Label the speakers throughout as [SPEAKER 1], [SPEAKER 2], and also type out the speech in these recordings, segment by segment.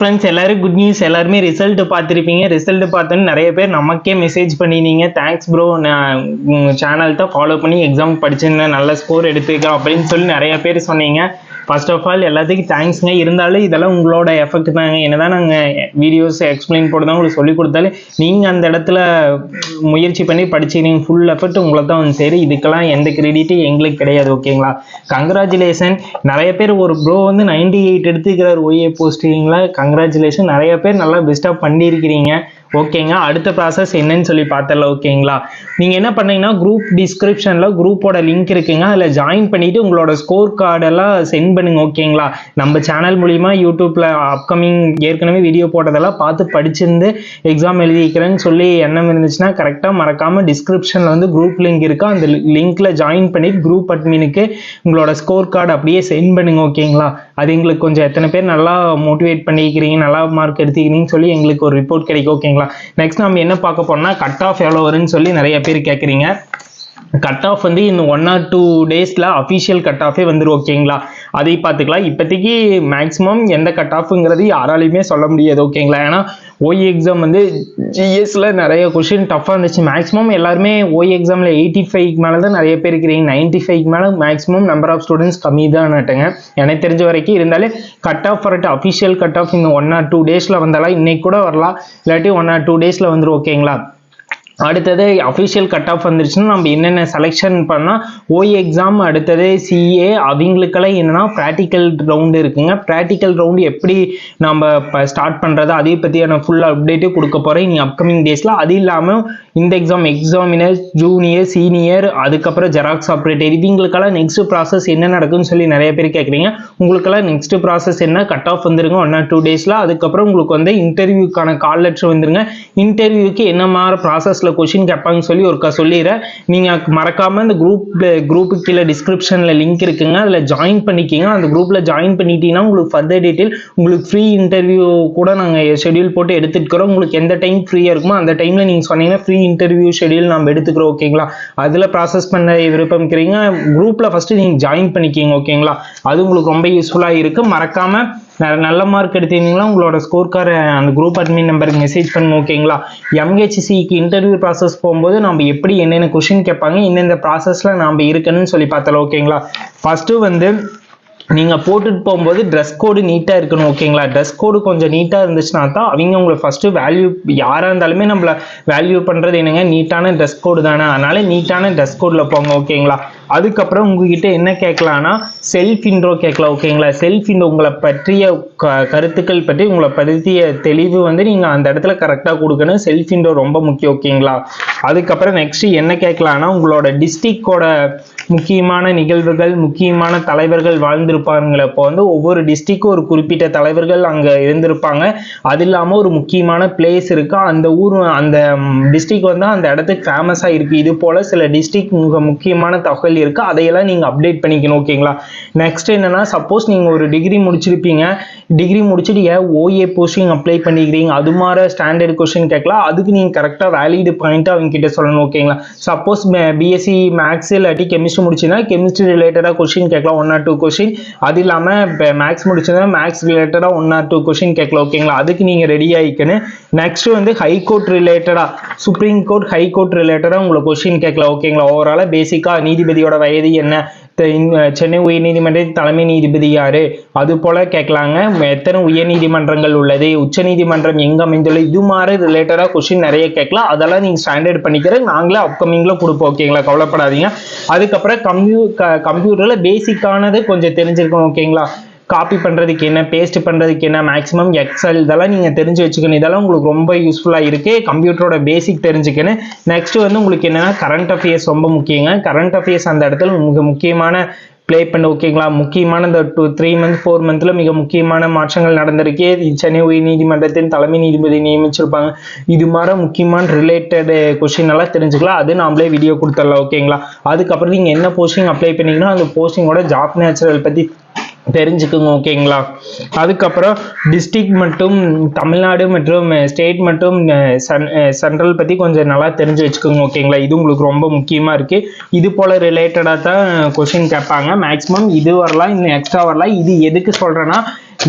[SPEAKER 1] Friends எல்லாரும் good news எல்லாருமே result பார்த்துருப்பீங்க. ரிசல்ட் பார்த்தோன்னு நிறைய பேர் நமக்கே மெசேஜ் பண்ணினீங்க. தேங்க்ஸ் ப்ரோ நான் சேனல்கிட்ட சேனல் தான் ஃபாலோ பண்ணி எக்ஸாம் படிச்சிருந்தேன். நல்ல ஸ்கோர் எடுத்துருக்கேன் அப்படின்னு சொல்லி நிறைய பேர் சொன்னீங்க. ஃபர்ஸ்ட் ஆஃப் ஆல் எல்லாத்துக்கும் தேங்க்ஸ்ங்க இருந்தாலும் இதெல்லாம் உங்களோட எஃபெக்ட் தாங்க. என்னதான் நாங்கள் வீடியோஸ் எக்ஸ்பிளைன் போட்டு உங்களுக்கு சொல்லி கொடுத்தாலும் நீங்கள் அந்த இடத்துல முயற்சி பண்ணி படிச்சிக்கிறீங்க ஃபுல் எஃபெக்ட் உங்களை தான் வந்து சரி இதுக்கெல்லாம் எந்த கிரெடிட்டும் எங்களுக்கு கிடையாது ஓகேங்களா கங்க்ராச்சுலேஷன் நிறைய பேர் ஒரு ப்ரோ வந்து நைன்டி எயிட் எடுத்துக்கிறார் ஒய்ஏ போஸ்டிங்கில் கங்க்ராச்சுலேஷன் நிறைய பேர் நல்லா பெஸ்ட்டாக பண்ணியிருக்கிறீங்க. ஓகேங்க அடுத்த ப்ராசஸ் என்னன்னு சொல்லி பார்த்துல ஓகேங்களா நீங்கள் என்ன பண்ணீங்கன்னா குரூப் டிஸ்கிரிப்ஷனில் குரூப்போட லிங்க் இருக்குங்க. அதில் ஜாயின் பண்ணிவிட்டு உங்களோட ஸ்கோர் கார்டெல்லாம் சென்ட் பண்ணுங்க ஓகேங்களா நம்ம சேனல் மூலிமா யூடியூப்பில் அப்கமிங் ஏற்கனவே வீடியோ போட்டதெல்லாம் பார்த்து படிச்சிருந்து எக்ஸாம் எழுதிக்கிறேன்னு சொல்லி எண்ணம் இருந்துச்சுன்னா கரெக்டாக மறக்காமல் டிஸ்கிரிப்ஷனில் வந்து குரூப் லிங்க் இருக்குது அந்த லிங்க்கில் ஜாயின் பண்ணிட்டு குரூப் அட்மினுக்கு உங்களோட ஸ்கோர் கார்டு அப்படியே சென்ட் பண்ணுங்க ஓகேங்களா அது எங்களுக்கு கொஞ்சம் எத்தனை பேர் நல்லா மோட்டிவேட் பண்ணிக்கிறீங்க நல்லா மார்க் எடுத்துக்கிறீங்கன்னு சொல்லி எங்களுக்கு ஒரு ரிப்போர்ட் கிடைக்கும் ஓகேங்களா நெக்ஸ்ட் நம்ம என்ன பார்க்க போனோம்னா கட் ஆஃப் எவ்வளோ வரும்னு சொல்லி நிறைய பேர் கேட்குறீங்க கட் ஆஃப் வந்து இன்னும் ஒன் ஆர் டூ டேஸில் அஃபிஷியல் கட் ஆஃபே வந்துடும் ஓகேங்களா அதை பார்த்துக்கலாம். இப்போதைக்கு மேக்ஸிமம் எந்த கட் ஆஃப்ங்கிறது யாராலையுமே சொல்ல முடியாது ஓகேங்களா ஏன்னா ஓஇ எக்ஸாம் வந்து ஜிஎஸ்ல நிறைய கொஷின் டஃப்பாக இருந்துச்சு. மேக்ஸிமம் எல்லாருமே ஓஇ எக்ஸாமில் எயிட்டி ஃபைவ் மேலே தான் நிறைய பேர் இருக்கிறீங்க. நைன்ட்டி ஃபைவ் மேலே மேக்ஸிமம் நம்பர் ஆஃப் ஸ்டூடெண்ட்ஸ் கம்மி தான் நட்டுங்க. எனக்கு தெரிஞ்ச வரைக்கும் இருந்தாலே கட் ஆஃப் வரட்டு அஃபிஷியல் கட் ஆஃப் இந்த ஒன் ஆர் டூ டேஸில் வந்தாலும் இன்னைக்கு கூட வரலாம். இல்லாட்டி ஒன் ஆர் டூ டேஸில் வந்துடும் ஓகேங்களா அடுத்தது அஃபிஷியல் கட் ஆஃப் வந்துருச்சுன்னா நம்ம என்னென்ன செலெக்ஷன் பண்ணால் ஓய் எக்ஸாம் அடுத்தது சிஏ அவங்களுக்கெல்லாம் என்னென்னா ப்ராக்டிக்கல் ரவுண்டு இருக்குங்க. ப்ராக்டிக்கல் ரவுண்டு எப்படி நம்ம இப்போ ஸ்டார்ட் பண்ணுறது அதை பற்றியான ஃபுல் அப்டேட்டும் கொடுக்க போகிறேன் இனி அப்கமிங் டேஸில் அது இல்லாமல் இந்த எக்ஸாம் எக்ஸாமினர் ஜூனியர் சீனியர் அதுக்கப்புறம் ஜெராக்ஸ் ஆப்ரேட்டர் இவங்களுக்கெல்லாம் நெக்ஸ்ட் ப்ராசஸ் என்ன நடக்கும்னு சொல்லி நிறைய பேர் கேட்குறீங்க உங்களுக்கெல்லாம் நெக்ஸ்ட் ப்ராசஸ் என்ன? கட் ஆஃப் வந்துருங்க ஒன் ஆர் டூ டேஸில் அதுக்கப்புறம் உங்களுக்கு வந்து இன்டர்வியூக்கான கால் லெட்டர் வந்துருங்க. இன்டர்வியூக்கு என்ன மாதிரி ப்ராசஸில் கொஷின் கேட்பாங்கன்னு சொல்லி ஒருக்கா சொல்லிடுறேன். நீங்கள் மறக்காமல் இந்த குரூப் குரூப்புக்கு கீழே டிஸ்கிரிப்ஷனில் லிங்க் இருக்குங்க. அதில் ஜாயின் பண்ணிக்கிங்க. அந்த குரூப்பில் ஜாயின் பண்ணிட்டீங்கன்னா உங்களுக்கு ஃபர்தர் டீட்டெயில் உங்களுக்கு ஃப்ரீ இன்டர்வியூ கூட நாங்கள் ஷெடியூல் போட்டு எடுத்துக்கிறோம் உங்களுக்கு எந்த டைம் ஃப்ரீயாக இருக்குமோ அந்த டைமில் நீங்கள் சொன்னீங்கன்னா ஃப்ரீ இன்டர்வியூ ஷெடியூல் நம்ம எடுத்துக்கிறோம் ஓகேங்களா அதில் ப்ராசஸ் பண்ண விருப்பம் இருக்கிறீங்க குரூப்பில் ஃபஸ்ட்டு நீங்கள் ஜாயின் பண்ணிக்கிங்க ஓகேங்களா அது உங்களுக்கு ரொம்ப யூஸ்ஃபுல்லாக இருக்குது மறக்காமல் நல்ல மார்க் எடுத்திருந்தீங்களா உங்களோட ஸ்கோர் கார்டு அந்த குரூப் அட்மின் நம்பருக்கு மெசேஜ் பண்ணு ஓகேங்களா எம்ஹெச்சிசிக்கு இன்டர்வியூ ப்ராசஸ் போகும்போது நம்ம எப்படி என்னென்ன கொஷின் கேட்பாங்க இந்தந்த ப்ராசஸில் நாம் இருக்கணும்னு சொல்லி பார்த்தலாம் ஓகேங்களா ஃபஸ்ட்டு வந்து நீங்கள் போட்டுட்டு போகும்போது ட்ரெஸ் கோடு நீட்டாக இருக்கணும் ஓகேங்களா ட்ரெஸ் கோடு கொஞ்சம் நீட்டாக இருந்துச்சுன்னா தான் அவங்க உங்களை ஃபஸ்ட்டு வேல்யூ யாராக இருந்தாலுமே நம்மளை வேல்யூ பண்ணுறது என்னங்க? நீட்டான ட்ரெஸ் கோடு தானே. அதனால நீட்டான ட்ரெஸ் கோடில் போங்க ஓகேங்களா அதுக்கப்புறம் உங்ககிட்ட என்ன கேட்கலான்னா செல்ஃப் இன்ட்ரோ கேட்கலாம் ஓகேங்களா செல்ஃப் இன்ட்ரோ உங்களை பற்றிய க கருத்துக்கள் பற்றி உங்களை பற்றிய தெளிவு வந்து நீங்கள் அந்த இடத்துல கரெக்டாக கொடுக்கணும். செல்ஃப் இன்ட்ரோ ரொம்ப முக்கியம் ஓகேங்களா அதுக்கப்புறம் நெக்ஸ்ட் என்ன கேட்கலான்னா உங்களோட டிஸ்ட்ரிக்டோட முக்கியமான நிகழ்வுகள் முக்கியமான தலைவர்கள் வாழ்ந்திருப்பாங்களே இப்போ வந்து ஒவ்வொரு டிஸ்ட்ரிக்கும் ஒரு குறிப்பிட்ட தலைவர்கள் அங்கே இருந்திருப்பாங்க. அது இல்லாமல் ஒரு முக்கியமான பிளேஸ் இருக்குது அந்த ஊர் அந்த டிஸ்ட்ரிக் வந்து அந்த இடத்துக்கு ஃபேமஸாக இருக்குது இது போல் சில டிஸ்ட்ரிக் மிக முக்கியமான தகவல் இருக்குது அதையெல்லாம் நீங்கள் அப்டேட் பண்ணிக்கணும் ஓகேங்களா நெக்ஸ்ட் என்னென்னா சப்போஸ் நீங்கள் ஒரு டிகிரி முடிச்சிருப்பீங்க. டிகிரி முடிச்சுட்டு ஏன் ஓஏ போஸ்டிங் அப்ளை பண்ணிக்கிறீங்க? அது மாதிரி ஸ்டாண்டர்ட் கொஸ்டின் கேட்கலாம். அதுக்கு நீங்கள் கரெக்டாக வேலிடு பாயிண்ட்டாக அவங்க கிட்ட சொல்லணும் ஓகேங்களா சப்போஸ் பிஎஸ்சி மேக்ஸ் இல்லாட்டி கெமிஸ்ட்ரி முடிச்சுன்னா கெமிஸ்ட்ரி ரிலேட்டடாக கொஸ்டின் கேட்கலாம் ஒன் ஆர் டூ கொஸ்டின் அது இல்லாமல் இப்போ மேக்ஸ் முடிச்சுன்னா மேக்ஸ் ரிலேட்டடாக ஒன் ஆர் டூ கொஸ்டின் கேட்கலாம் ஓகேங்களா அதுக்கு நீங்கள் ரெடி ஆகிக்கணும் நெக்ஸ்ட் வந்து ஹை கோர்ட் ரிலேட்டடாக சுப்ரீம் கோர்ட் ஹை கோர்ட் ரிலேட்டடாக உங்களை கொஸ்டின் கேட்கலாம் ஓகேங்களா ஓவராலாக பேசிக்காக நீதிபதியோட வயது என்ன? சென்னை உயர்நீதிமன்றத்தின் தலைமை நீதிபதி யாரு? அது போல கேட்கலாங்க எத்தனை உயர்நீதிமன்றங்கள் உள்ளது? உச்சநீதிமன்றம் எங்க அமைந்துள்ளது? இது மாதிரி ரிலேட்டடா கொஸ்டின் நிறைய கேட்கலாம் அதெல்லாம் நீங்க ஸ்டாண்டர்ட் பண்ணிக்கிற நாங்களே அப்கமிங்ல கொடுப்போம் ஓகேங்களா கவலைப்படாதீங்க. அதுக்கப்புறம் கம்ப்யூ கம்ப்யூட்டர்ல பேசிக்கானது கொஞ்சம் தெரிஞ்சிருக்கணும் ஓகேங்களா காப்பி பண்ணுறதுக்கு என்ன பேஸ்ட் பண்ணுறதுக்கு என்ன மேக்ஸிமம் எக்ஸல் இதெல்லாம் நீங்கள் தெரிஞ்சு வச்சுக்கணும். இதெல்லாம் உங்களுக்கு ரொம்ப யூஸ்ஃபுல்லாக இருக்குது கம்ப்யூட்டரோட பேசிக் தெரிஞ்சுக்கணும். நெக்ஸ்ட்டு வந்து உங்களுக்கு என்னென்னா கரண்ட் அஃபேர்ஸ் ரொம்ப முக்கியங்க. கரண்ட் அஃபேர்ஸ் அந்த இடத்துல மிக முக்கியமான ப்ளே பண்ண ஓகேங்களா முக்கியமான இந்த டூ த்ரீ மந்த் ஃபோர் மந்த்தில் மிக முக்கியமான மாற்றங்கள் நடந்திருக்கு. சென்னை உயர் நீதிமன்றத்தின் தலைமை நீதிபதி நியமிச்சிருப்பாங்க. இது மாதிரி முக்கியமான ரிலேட்டட் கொஷின் எல்லாம் தெரிஞ்சுக்கலாம். அது நாமளே வீடியோ கொடுத்துடலாம் ஓகேங்களா அதுக்கப்புறம் நீங்கள் என்ன போஸ்டிங் அப்ளை பண்ணீங்கன்னா அந்த போஸ்டிங்கோட ஜாப் நேச்சுரல் பற்றி தெரிஞ்சுக்குங்க ஓகேங்களா? அதுக்கப்புறம் டிஸ்ட்ரிக்ட் மற்றும் தமிழ்நாடு மற்றும் ஸ்டேட் மற்றும் சென்ட்ரல் பற்றி கொஞ்சம் நல்லா தெரிஞ்சு வச்சுக்கோங்க ஓகேங்களா? இது உங்களுக்கு ரொம்ப முக்கியமாக இருக்குது இது போல் ரிலேட்டடாக தான் கொஷின் கேட்பாங்க. மேக்ஸிமம் இது வரலாம் இன்னும் எக்ஸ்ட்ரா வரலாம். இது எதுக்கு சொல்கிறேன்னா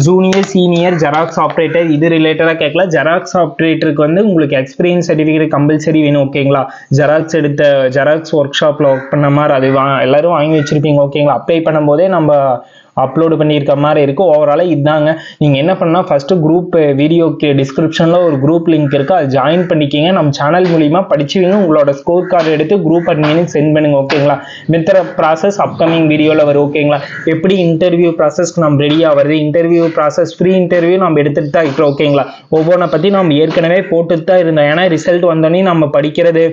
[SPEAKER 1] ஜூனியர் சீனியர் ஜெராக்ஸ் ஆப்ரேட்டர் இது ரிலேட்டடாக கேட்கலாம் ஜெராக்ஸ் ஆப்ரேட்டருக்கு வந்து உங்களுக்கு எக்ஸ்பீரியன்ஸ் சர்டிஃபிகேட் கம்பல்சரி வேணும் ஓகேங்களா? ஜெராக்ஸ் எடுத்த ஜெராக்ஸ் ஒர்க் ஷாப்பில் ஒர்க் பண்ண மாதிரி அது வா எல்லோரும் வாங்கி வச்சுருப்பீங்க ஓகேங்களா? அப்ளை பண்ணும்போதே நம்ம அப்லோடு பண்ணியிருக்க மாதிரி இருக்கும் ஓவராலாக இதாங்க. நீங்கள் என்ன பண்ணால் ஃபஸ்ட்டு குரூப் வீடியோக்கு டிஸ்கிரிப்ஷனில் ஒரு குரூப் லிங்க் இருக்குது அது ஜாயின் பண்ணிக்கிங்க. நம்ம சேனல் மூலிமா படிச்சுவீங்க உங்களோட ஸ்கோர் கார்டு எடுத்து குரூப் அட்மினுக்கு சென்ட் பண்ணுங்க ஓகேங்களா மித்திர ப்ராசஸ் அப்கமிங் வீடியோவில் வரும் ஓகேங்களா எப்படி இன்டர்வியூ ப்ராசஸ்க்கு நம்ம ரெடியாக வருது? இன்டர்வியூ ப்ராசஸ் ஃப்ரீ இன்டர்வியூ நம்ம எடுத்துகிட்டு தான் இருக்கிறோம் ஓகேங்களா ஒவ்வொன்றை பற்றி நம்ம ஏற்கனவே போட்டுட்டு தான் இருந்தோம். ஏன்னா ரிசல்ட் வந்தோடனே நம்ம படிக்கிறது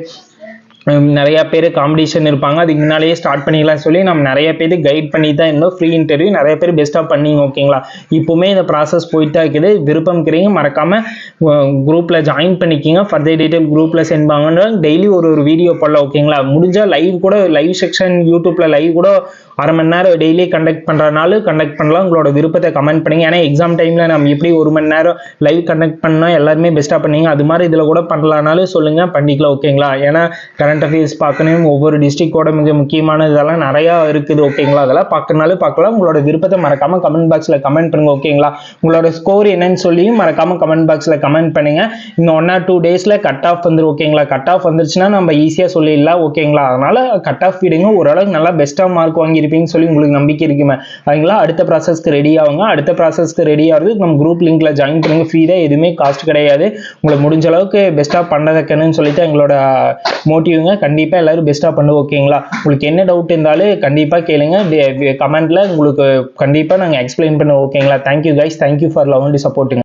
[SPEAKER 1] நிறைய பேர் காம்படிஷன் இருப்பாங்க. அதுக்கு முன்னாலேயே ஸ்டார்ட் பண்ணிக்கலாம் சொல்லி நம்ம நிறைய பேர் கைட் பண்ணி தான் இருந்தோம். ஃப்ரீ இன்டர்வியூ நிறைய பேர் பெஸ்ட்டாக பண்ணிங்க ஓகேங்களா இப்போவுமே இந்த ப்ராசஸ் போயிட்டு தான் இருக்குது. விருப்பம் இருக்கிறீங்க மறக்காமல் குரூப்பில் ஜாயின் பண்ணிக்கிங்க. ஃபர்தர் டீட்டெயில் குரூப்பில் சென்ட் பண்ணுங்க. டெய்லி ஒரு ஒரு வீடியோ போடலாம் ஓகேங்களா முடிஞ்சால் லைவ் கூட லைவ் செக்ஷன் யூடியூப்பில் லைவ் கூட அரை மணி நேரம் டெய்லி கண்டக்ட் பண்ணுறனாலும் கண்டக்ட் பண்ணலாம். உங்களோட விருப்பத்தை கமெண்ட் பண்ணுங்க. ஏன்னா எக்ஸாம் டைமில் நம்ம எப்படி ஒரு மணி நேரம் லைவ் கண்டக்ட் பண்ணால் எல்லாருமே பெஸ்ட்டாக பண்ணீங்க. அது மாதிரி இதில் கூட பண்ணலானாலும் சொல்லுங்கள் பண்ணிக்கலாம் ஓகேங்களா ஏன்னா கரண்ட் அஃபேர்ஸ் பார்க்கணும். ஒவ்வொரு டிஸ்ட்ரிக்டோட மிக முக்கியமான இதெல்லாம் நிறையா இருக்குது ஓகேங்களா அதெல்லாம் பார்க்கறனாலும் பார்க்கலாம். உங்களோட விருப்பத்தை மறக்காமல் கமெண்ட் பாக்ஸில் கமெண்ட் பண்ணுங்க ஓகேங்களா உங்களோட ஸ்கோர் என்னன்னு சொல்லியும் மறக்காமல் கமெண்ட் பாக்ஸில் கமெண்ட் பண்ணுங்க. இன்னும் ஒன் ஆர் டூ டேஸில் கட் ஆஃப் வந்துடும் ஓகேங்களா கட் ஆஃப் வந்துருச்சுன்னா நம்ம ஈஸியாக சொல்லிடலாம் ஓகேங்களா அதனால கட் ஆஃப் விடுங்க. ஓரளவுக்கு நல்லா பெஸ்ட்டாக மார்க் வாங்கியிருப்பீங்கன்னு சொல்லி உங்களுக்கு நம்பிக்கை இருக்குமே. அவங்களா அடுத்த ப்ராசஸ்க்கு ரெடி ஆகுங்க. அடுத்த ப்ராசஸ்க்கு ரெடி ஆகிறதுக்கு நம்ம குரூப் லிங்க்ல ஜாயின் பண்ணுங்க. ஃப்ரீ தான். எதுவுமே காஸ்ட் கிடையாது. உங்களுக்கு முடிஞ்ச அளவுக்கு பெஸ்ட்டாக பண்ண வைக்கணும்னு சொல்லிட்டு எங்களோட மோட்டிவ்ங்க கண்டிப்பாக எல்லாரும் பெஸ்ட்டாக பண்ணு ஓகேங்களா உங்களுக்கு என்ன டவுட் இருந்தாலும் கண்டிப்பாக கேளுங்க. கமெண்ட்ல உங்களுக்கு கண்டிப்பாக நாங்கள் எக்ஸ்பிளைன் பண்ணுவோம். ஓகேங்களா thank you guys thank you for love and சப்போர்ட்டுங்க